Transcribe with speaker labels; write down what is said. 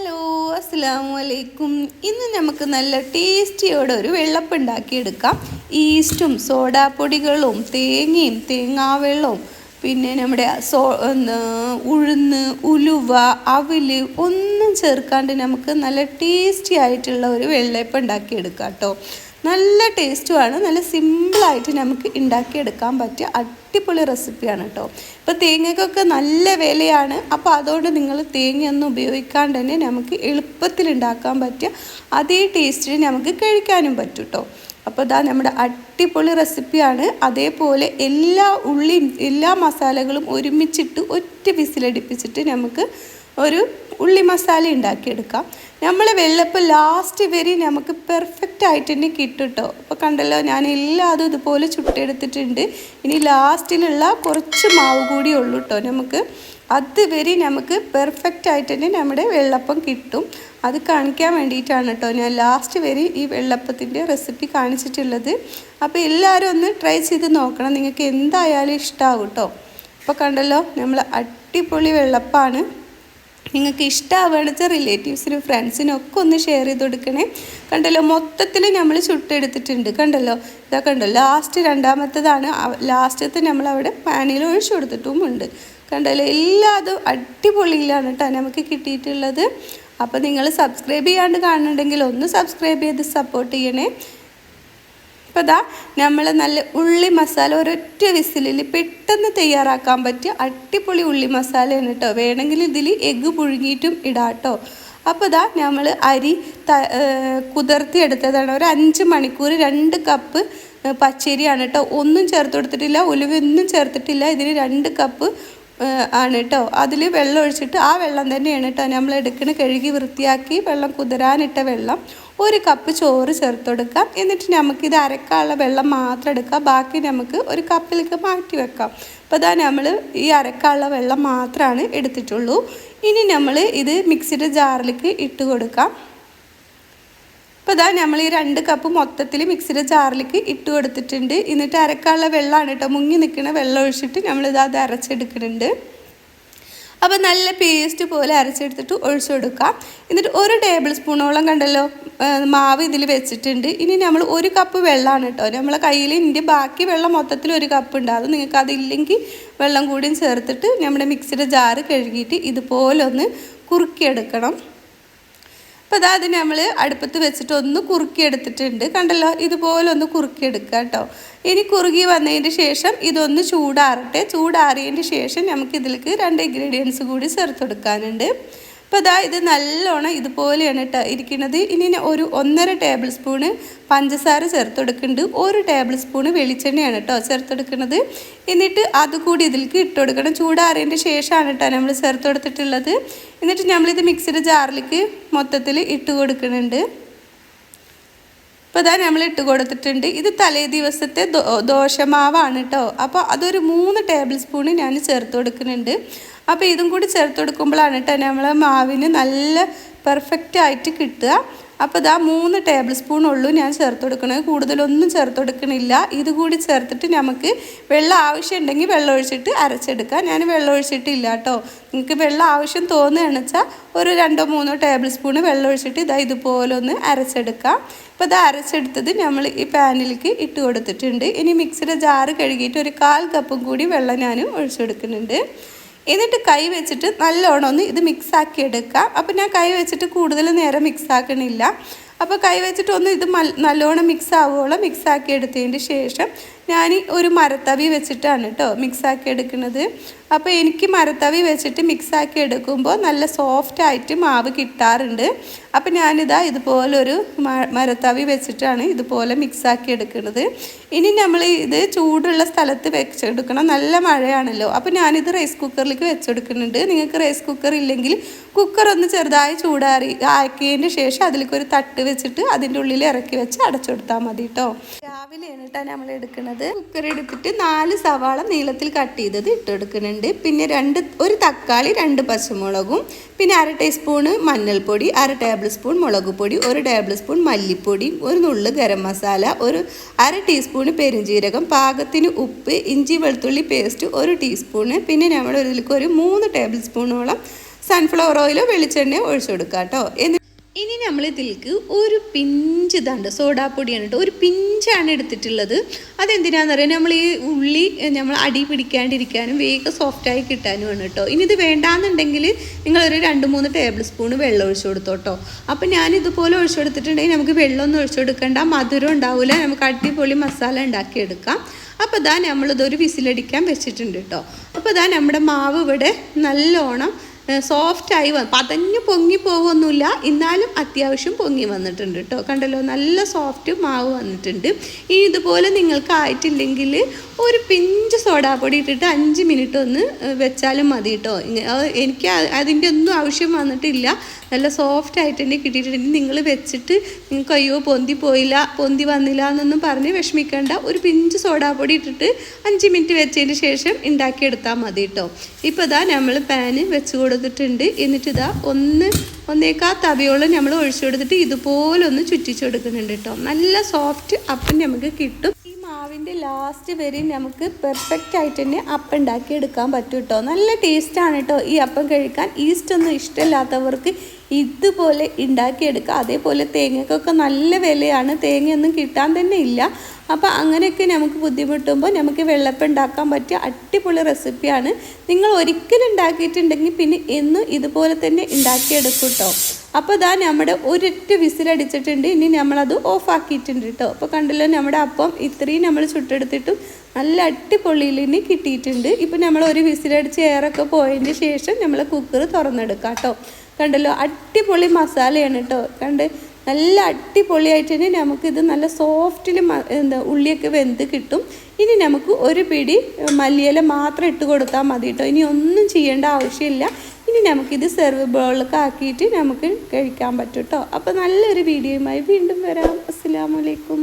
Speaker 1: Hello അസ്സാമു അലൈക്കും ഇന്ന് നമുക്ക് നല്ല ടേസ്റ്റിയോടെ ഒരു വെള്ളപ്പം ഉണ്ടാക്കിയെടുക്കാം ഈസ്റ്റും സോഡാപ്പൊടികളും തേങ്ങയും തേങ്ങാവെള്ളവും പിന്നെ നമ്മുടെ സോ ഉഴുന്ന് ഉലുവ അവിൽ ഒന്നും ചേർക്കാണ്ട് നമുക്ക് നല്ല ടേസ്റ്റി ആയിട്ടുള്ള ഒരു വെള്ളപ്പം ഉണ്ടാക്കിയെടുക്കാം കേട്ടോ. നല്ല ടേസ്റ്റുമാണ് നല്ല സിമ്പിളായിട്ട് നമുക്ക് ഉണ്ടാക്കിയെടുക്കാൻ പറ്റിയ അടിപൊളി റെസിപ്പിയാണ് കേട്ടോ ഇപ്പോൾ തേങ്ങയ്ക്കൊക്കെ നല്ല വിലയാണ്. അപ്പോൾ അതുകൊണ്ട് നിങ്ങൾ തേങ്ങയൊന്നും ഉപയോഗിക്കാണ്ട് തന്നെ നമുക്ക് എളുപ്പത്തിൽ ഉണ്ടാക്കാൻ പറ്റിയ അതേ ടേസ്റ്റിൽ നമുക്ക് കഴിക്കാനും പറ്റും കേട്ടോ അപ്പോൾ ഇതാ നമ്മുടെ അടിപൊളി റെസിപ്പിയാണ് അതേപോലെ എല്ലാ ഉള്ളിയും എല്ലാ മസാലകളും ഒരുമിച്ചിട്ട് ഒറ്റ വിസിലടിപ്പിച്ചിട്ട് നമുക്ക് ഒരു ഉള്ളി മസാല ഉണ്ടാക്കിയെടുക്കാം. നമ്മൾ വെള്ളപ്പം ലാസ്റ്റ് വരെ നമുക്ക് പെർഫെക്റ്റ് ആയിട്ട് തന്നെ കിട്ടും കേട്ടോ അപ്പോൾ കണ്ടല്ലോ ഞാൻ എല്ലാതും ഇതുപോലെ ചുട്ടെടുത്തിട്ടുണ്ട്. ഇനി ലാസ്റ്റിലുള്ള കുറച്ച് മാവ് കൂടി ഉള്ളൂ കേട്ടോ നമുക്ക് അതുവരെ നമുക്ക് പെർഫെക്റ്റ് ആയിട്ട് തന്നെ നമ്മുടെ വെള്ളപ്പം കിട്ടും. അത് കാണിക്കാൻ വേണ്ടിയിട്ടാണ് കേട്ടോ ഞാൻ ലാസ്റ്റ് വരെ ഈ വെള്ളപ്പത്തിന്റെ റെസിപ്പി കാണിച്ചിട്ടുള്ളത്. അപ്പോൾ എല്ലാവരും ഒന്ന് ട്രൈ ചെയ്ത് നോക്കണം. നിങ്ങൾക്ക് എന്തായാലും ഇഷ്ടമാവും കേട്ടോ അപ്പോൾ കണ്ടല്ലോ നമ്മൾ അടിപൊളി വെള്ളപ്പാണ്. നിങ്ങൾക്ക് ഇഷ്ടമാവുകയാണെന്ന് റിലേറ്റീവ്സിനും ഫ്രണ്ട്സിനും ഒക്കെ ഒന്ന് ഷെയർ ചെയ്ത് കൊടുക്കണേ. കണ്ടല്ലോ മൊത്തത്തിൽ നമ്മൾ ചുട്ടെടുത്തിട്ടുണ്ട്. കണ്ടല്ലോ ഇതാ കണ്ടോ ലാസ്റ്റ് രണ്ടാമത്തതാണ്. ലാസ്റ്റത്തെ നമ്മൾ അവിടെ പാനിൽ ഒഴിച്ചു കൊടുത്തിട്ടുമുണ്ട്. കണ്ടല്ലോ എല്ലാതും അടിപൊളിയിലാണ് കേട്ടോ നമുക്ക് കിട്ടിയിട്ടുള്ളത്. അപ്പോൾ നിങ്ങൾ സബ്സ്ക്രൈബ് ചെയ്യാണ്ട് കാണുന്നുണ്ടെങ്കിൽ ഒന്ന് സബ്സ്ക്രൈബ് ചെയ്ത് സപ്പോർട്ട് ചെയ്യണേ. അപ്പോൾ ഇതാ നമ്മൾ നല്ല ഉള്ളി മസാല ഒരൊറ്റ വിസിലിൽ പെട്ടെന്ന് തയ്യാറാക്കാൻ പറ്റിയ അടിപൊളി ഉള്ളി മസാലയാണ് കേട്ടോ. വേണമെങ്കിൽ ഇതിൽ എഗ്ഗ് പുഴുങ്ങിയിട്ടും ഇടാം കേട്ടോ അപ്പോൾ ഇതാ നമ്മൾ അരി ത കുതിർത്തി എടുത്തതാണ്. ഒരു അഞ്ച് മണിക്കൂർ രണ്ട് കപ്പ് പച്ചരിയാണ് കേട്ടോ. ഒന്നും ചേർത്ത് കൊടുത്തിട്ടില്ല. ഒലിവൊന്നും ചേർത്തിട്ടില്ല. ഇതിന് രണ്ട് കപ്പ് ആണ് കേട്ടോ അതിൽ വെള്ളം ഒഴിച്ചിട്ട് ആ വെള്ളം തന്നെയാണ് കേട്ടോ നമ്മൾ എടുക്കണ കഴുകി വൃത്തിയാക്കി വെള്ളം കുതിരാനിട്ട വെള്ളം ഒരു കപ്പ് ചോറ് ചേർത്ത് കൊടുക്കാം. എന്നിട്ട് നമുക്കിത് അരക്കാനുള്ള വെള്ളം മാത്രം എടുക്കാം. ബാക്കി നമുക്ക് ഒരു കപ്പിലേക്ക് മാറ്റി വെക്കാം. അപ്പോൾ അതാ നമ്മൾ ഈ അരക്കാനുള്ള വെള്ളം മാത്രമാണ് എടുത്തിട്ടുള്ളൂ. ഇനി നമ്മൾ ഇത് മിക്സിയുടെ ജാറിലേക്ക് ഇട്ട് കൊടുക്കാം. അപ്പോൾ ഇതാ നമ്മൾ ഈ രണ്ട് കപ്പ് മൊത്തത്തിൽ മിക്സിയുടെ ജാറിലേക്ക് ഇട്ട് കൊടുത്തിട്ടുണ്ട്. എന്നിട്ട് അരക്കാനുള്ള വെള്ളമാണ് കേട്ടോ മുങ്ങി നിൽക്കുന്ന വെള്ളം ഒഴിച്ചിട്ട് നമ്മളിത് അത് അരച്ചെടുക്കുന്നുണ്ട്. അപ്പോൾ നല്ല പേസ്റ്റ് പോലെ അരച്ചെടുത്തിട്ട് ഒഴിച്ചു കൊടുക്കാം എന്നിട്ട് ഒരു ടേബിൾ സ്പൂണോളം കണ്ടല്ലോ മാവ് ഇതിൽ വെച്ചിട്ടുണ്ട്. ഇനി നമ്മൾ ഒരു കപ്പ് വെള്ളമാണ് കേട്ടോ നമ്മളെ കയ്യിൽ ഇതിന്റെ ബാക്കി വെള്ളം മൊത്തത്തിൽ ഒരു കപ്പ് ഉണ്ട്. അത് നിങ്ങൾക്ക് അതില്ലെങ്കിൽ വെള്ളം കൂടിയും ചേർത്തിട്ട് നമ്മുടെ മിക്സിയുടെ ജാറ് കഴുകിയിട്ട് ഇതുപോലെ ഒന്ന് കുറുക്കിയെടുക്കണം. അപ്പോൾ അതാ നമ്മൾ അടുപ്പത്ത് വെച്ചിട്ട് ഒന്ന് കുറുക്കിയെടുത്തിട്ടുണ്ട് കണ്ടല്ലോ? ഇതുപോലെ ഒന്ന് കുറുക്കിയെടുക്കുക കേട്ടോ. ഇനി കുറുകി വന്നതിന് ശേഷം ഇതൊന്ന് ചൂടാറട്ടെ. ചൂടാറിയതിന് ശേഷം നമുക്ക് ഇതിലേക്ക് രണ്ട് ഇൻഗ്രീഡിയൻസ് കൂടി ചേർത്ത് കൊടുക്കാനുണ്ട്. അപ്പോൾ അതാ ഇത് നല്ലോണം ഇതുപോലെയാണ് കേട്ടോ ഇരിക്കുന്നത്. ഇനി ഒരു ഒന്നര ടേബിൾ സ്പൂണ് പഞ്ചസാര ചേർത്ത് കൊടുക്കുന്നുണ്ട് ഒരു ടേബിൾ സ്പൂണ് വെളിച്ചെണ്ണയാണ് കേട്ടോ ചേർത്ത് കൊടുക്കുന്നത് എന്നിട്ട് അതുകൂടി ഇതിലേക്ക് ഇട്ട് കൊടുക്കണം. ചൂടാറിയതിന്റെ ശേഷമാണ് കേട്ടോ നമ്മൾ ചേർത്ത് കൊടുത്തിട്ടുള്ളത് എന്നിട്ട് നമ്മളിത് മിക്സിയുടെ ജാറിലേക്ക് മൊത്തത്തിൽ ഇട്ട് കൊടുക്കുന്നുണ്ട്. ഇപ്പോൾ ഇതാ നമ്മൾ ഇട്ട് കൊടുത്തിട്ടുണ്ട്. ഇത് തലേ ദിവസത്തെ ദോശമാവാണ് കേട്ടോ അപ്പോൾ അതൊരു മൂന്ന് ടേബിൾ സ്പൂണ് ഞാൻ ചേർത്ത് കൊടുക്കുന്നുണ്ട്. അപ്പോൾ ഇതും കൂടി ചേർത്ത് കൊടുക്കുമ്പോഴാണ് കേട്ടോ നമ്മൾ മാവിന് നല്ല പെർഫെക്റ്റ് ആയിട്ട് കിട്ടുക. അപ്പോൾ ഇതാ മൂന്ന് ടേബിൾ സ്പൂൺ ഉള്ളൂ ഞാൻ ചേർത്ത് കൊടുക്കണത്. കൂടുതലൊന്നും ചേർത്ത് കൊടുക്കണില്ല. ഇതുകൂടി ചേർത്തിട്ട് നമുക്ക് വെള്ളം ആവശ്യമുണ്ടെങ്കിൽ വെള്ളം ഒഴിച്ചിട്ട് അരച്ചെടുക്കാം. ഞാൻ വെള്ളം ഒഴിച്ചിട്ടില്ല കേട്ടോ നിങ്ങൾക്ക് വെള്ളം ആവശ്യം തോന്നുകയാണെന്ന് വെച്ചാൽ ഒരു രണ്ടോ മൂന്നോ ടേബിൾ സ്പൂണ് വെള്ളം ഒഴിച്ചിട്ട് ഇതാ ഇതുപോലെ ഒന്ന് അരച്ചെടുക്കാം. അപ്പോൾ ഇത് അരച്ചെടുത്തത് നമ്മൾ ഈ പാനിലേക്ക് ഇട്ട് കൊടുത്തിട്ടുണ്ട്. ഇനി മിക്സിയുടെ ജാറ് കഴുകിയിട്ട് ഒരു കാൽ കപ്പും കൂടി വെള്ളം ഞാൻ ഒഴിച്ചു കൊടുക്കുന്നുണ്ട് എന്നിട്ട് കൈ വെച്ചിട്ട് നല്ലോണം ഒന്ന് ഇത് മിക്സാക്കി എടുക്കാം അപ്പോൾ ഞാൻ കൈ വെച്ചിട്ട് കൂടുതൽ നേരം മിക്സാക്കണില്ല അപ്പോൾ കൈ വെച്ചിട്ട് ഒന്ന് ഇത് നല്ലോണം മിക്സ് ആവുകയോളം മിക്സാക്കി എടുത്തതിന് ശേഷം ഞാൻ ഒരു മരത്തവി വെച്ചിട്ടാണ് കേട്ടോ മിക്സാക്കി എടുക്കുന്നത്. അപ്പോൾ എനിക്ക് മരത്തവി വെച്ചിട്ട് മിക്സാക്കി എടുക്കുമ്പോൾ നല്ല സോഫ്റ്റ് ആയിട്ട് മാവ് കിട്ടാറുണ്ട്. അപ്പോൾ ഞാനിതാ ഇതുപോലൊരു മരത്തവി വെച്ചിട്ടാണ് ഇതുപോലെ മിക്സാക്കി എടുക്കുന്നത്. ഇനി നമ്മൾ ഇത് ചൂടുള്ള സ്ഥലത്ത് വെച്ചെടുക്കണം. നല്ല മഴയാണല്ലോ. അപ്പോൾ ഞാനിത് റൈസ് കുക്കറിലേക്ക് വെച്ചെടുക്കുന്നുണ്ട്. നിങ്ങൾക്ക് റൈസ് കുക്കർ ഇല്ലെങ്കിൽ കുക്കർ ഒന്ന് ചെറുതായി ചൂടാറി ആക്കിയതിന് ശേഷം അതിലേക്ക് ഒരു തട്ട് വെച്ചിട്ട് അതിന്റെ ഉള്ളിൽ ഇറക്കി വെച്ച് അടച്ചെടുത്താൽ മതി കേട്ടോ രാവിലെയാണ് കേട്ടോ നമ്മൾ എടുക്കുന്നത്. കുക്കർ എടുത്തിട്ട് നാല് സവാള നീളത്തിൽ കട്ട് ചെയ്തത് ഇട്ടെടുക്കുന്നുണ്ട് പിന്നെ രണ്ട് ഒരു തക്കാളി രണ്ട് പച്ചമുളകും പിന്നെ അര ടീസ്പൂണ് മഞ്ഞൾപ്പൊടി അര ടേബിൾ സ്പൂൺ മുളക് പൊടി ഒരു ടേബിൾ സ്പൂൺ മല്ലിപ്പൊടി ഒരു നുള്ള് ഗരം മസാല ഒരു അര ടീസ്പൂൺ പെരുംജീരകം പാകത്തിന് ഉപ്പ് ഇഞ്ചി വെളുത്തുള്ളി പേസ്റ്റ് ഒരു ടീസ്പൂണ് പിന്നെ നമ്മൾ ഇതിലേക്ക് ഒരു മൂന്ന് ടേബിൾ സ്പൂണോളം സൺഫ്ലവർ ഓയിലോ വെളിച്ചെണ്ണയോ ഒഴിച്ചു കൊടുക്കാം കേട്ടോ ഇനി നമ്മൾ ഇതിലേക്ക് ഒരു പിഞ്ച് ഇതാണ്ട് സോഡാപ്പൊടിയാണ് കേട്ടോ ഒരു പിഞ്ചാണ് എടുത്തിട്ടുള്ളത്. അതെന്തിനാണെന്ന് പറയുക നമ്മൾ ഈ ഉള്ളി നമ്മൾ അടി പിടിക്കാണ്ടിരിക്കാനും വേഗം സോഫ്റ്റായി കിട്ടാനുമാണ് കേട്ടോ. ഇനി ഇത് വേണ്ടാന്നുണ്ടെങ്കിൽ നിങ്ങളൊരു രണ്ട് മൂന്ന് ടേബിൾ സ്പൂൺ വെള്ളം ഒഴിച്ചു കൊടുത്തോ കേട്ടോ. അപ്പം ഞാൻ ഇതുപോലെ ഒഴിച്ചു കൊടുത്തിട്ടുണ്ടെങ്കിൽ നമുക്ക് വെള്ളമൊന്നും ഒഴിച്ചു കൊടുക്കേണ്ട. മധുരം ഉണ്ടാവില്ല നമുക്ക് അടിപൊളി മസാല ഉണ്ടാക്കിയെടുക്കാം അപ്പോൾ ഇതാ നമ്മളിതൊരു വിസിലടിക്കാൻ വെച്ചിട്ടുണ്ട് കേട്ടോ. അപ്പോൾ ഇതാ നമ്മുടെ മാവ് ഇവിടെ നല്ലോണം സോഫ്റ്റായി വന്നു പതഞ്ഞ് പൊങ്ങി പോകുമൊന്നുമില്ല എന്നാലും അത്യാവശ്യം പൊങ്ങി വന്നിട്ടുണ്ട് കേട്ടോ കണ്ടല്ലോ നല്ല സോഫ്റ്റ് മാവ് വന്നിട്ടുണ്ട്. ഇനി ഇതുപോലെ നിങ്ങൾക്ക് ആയിട്ടില്ലെങ്കിൽ ഒരു പിഞ്ച് സോഡാപ്പൊടി ഇട്ടിട്ട് അഞ്ച് മിനിറ്റ് ഒന്ന് വെച്ചാലും മതി കേട്ടോ എനിക്ക് അതിന്റെ ഒന്നും ആവശ്യം വന്നിട്ടില്ല. നല്ല സോഫ്റ്റ് ആയിട്ട് തന്നെ കിട്ടിയിട്ടുണ്ട്. നിങ്ങൾ വെച്ചിട്ട് നിങ്ങൾക്ക് അയ്യോ പൊന്തി പോയില്ല പൊന്തി വന്നില്ല എന്നൊന്നും പറഞ്ഞ് വിഷമിക്കേണ്ട. ഒരു പിഞ്ച് സോഡാപ്പൊടി ഇട്ടിട്ട് അഞ്ച് മിനിറ്റ് വെച്ചതിന് ശേഷം ഉണ്ടാക്കിയെടുത്താൽ മതി കേട്ടോ ഇപ്പോൾ ഇതാ നമ്മൾ പാന് വെച്ച് കൊടുത്തിട്ടുണ്ട്. എന്നിട്ട് ഇതാ ഒന്ന് ഒന്നേക്കാ തവിയോളം നമ്മൾ ഒഴിച്ചു കൊടുത്തിട്ട് ഇതുപോലെ ഒന്ന് ചുറ്റിച്ചു കൊടുക്കുന്നുണ്ട് കേട്ടോ. നല്ല സോഫ്റ്റ് അപ്പം നമുക്ക് കിട്ടും. ലാസ്റ്റ് വരെയും നമുക്ക് പെർഫെക്റ്റ് ആയിട്ട് തന്നെ അപ്പം ഉണ്ടാക്കി എടുക്കാൻ പറ്റും കേട്ടോ നല്ല ടേസ്റ്റാണ് കേട്ടോ ഈ അപ്പം കഴിക്കാൻ. ഈസ്റ്റ് ഒന്നും ഇഷ്ടമില്ലാത്തവർക്ക് ഇതുപോലെ ഉണ്ടാക്കിയെടുക്കുക അതേപോലെ തേങ്ങക്കൊക്കെ നല്ല വിലയാണ്. തേങ്ങയൊന്നും കിട്ടാൻ തന്നെ ഇല്ല. അപ്പോൾ അങ്ങനെയൊക്കെ നമുക്ക് ബുദ്ധിമുട്ടുമ്പോൾ നമുക്ക് വെള്ളപ്പം ഉണ്ടാക്കാൻ പറ്റിയ അടിപൊളി റെസിപ്പിയാണ് നിങ്ങൾ ഒരിക്കലും ഉണ്ടാക്കിയിട്ടുണ്ടെങ്കിൽ പിന്നെ എന്നും ഇതുപോലെ തന്നെ ഉണ്ടാക്കിയെടുക്കും കേട്ടോ അപ്പോൾ ഇതാ നമ്മുടെ ഒരൊറ്റ വിസിലടിച്ചിട്ടുണ്ട് ഇനി നമ്മളത് ഓഫാക്കിയിട്ടുണ്ട് കേട്ടോ അപ്പോൾ കണ്ടല്ലോ നമ്മുടെ അപ്പം ഇത്രയും നമ്മൾ ചുട്ടെടുത്തിട്ടും നല്ല അടിപൊളിയിൽ കിട്ടിയിട്ടുണ്ട്. ഇപ്പം നമ്മൾ ഒരു വിസിലടിച്ച് എയറൊക്കെ പോയതിന് ശേഷം നമ്മൾ കുക്കർ തുറന്നെടുക്കാം കേട്ടോ കണ്ടല്ലോ അടിപൊളി മസാലയാണ് കേട്ടോ കണ്ട് നല്ല അടിപൊളിയായിട്ട് തന്നെ നമുക്കിത് നല്ല സോഫ്റ്റിൽ എന്താ ഉള്ളിയൊക്കെ വെന്ത് കിട്ടും. ഇനി നമുക്ക് ഒരു പിടി മല്ലിയില മാത്രം ഇട്ട് കൊടുത്താൽ മതി കേട്ടോ ഇനി ഒന്നും ചെയ്യേണ്ട ആവശ്യമില്ല. ഇനി നമുക്കിത് സെർവ് ബോളിലൊക്കെ ആക്കിയിട്ട് നമുക്ക് കഴിക്കാൻ പറ്റും കേട്ടോ അപ്പോൾ നല്ലൊരു വീഡിയോയുമായി വീണ്ടും വരാം. അസ്സാമലൈക്കും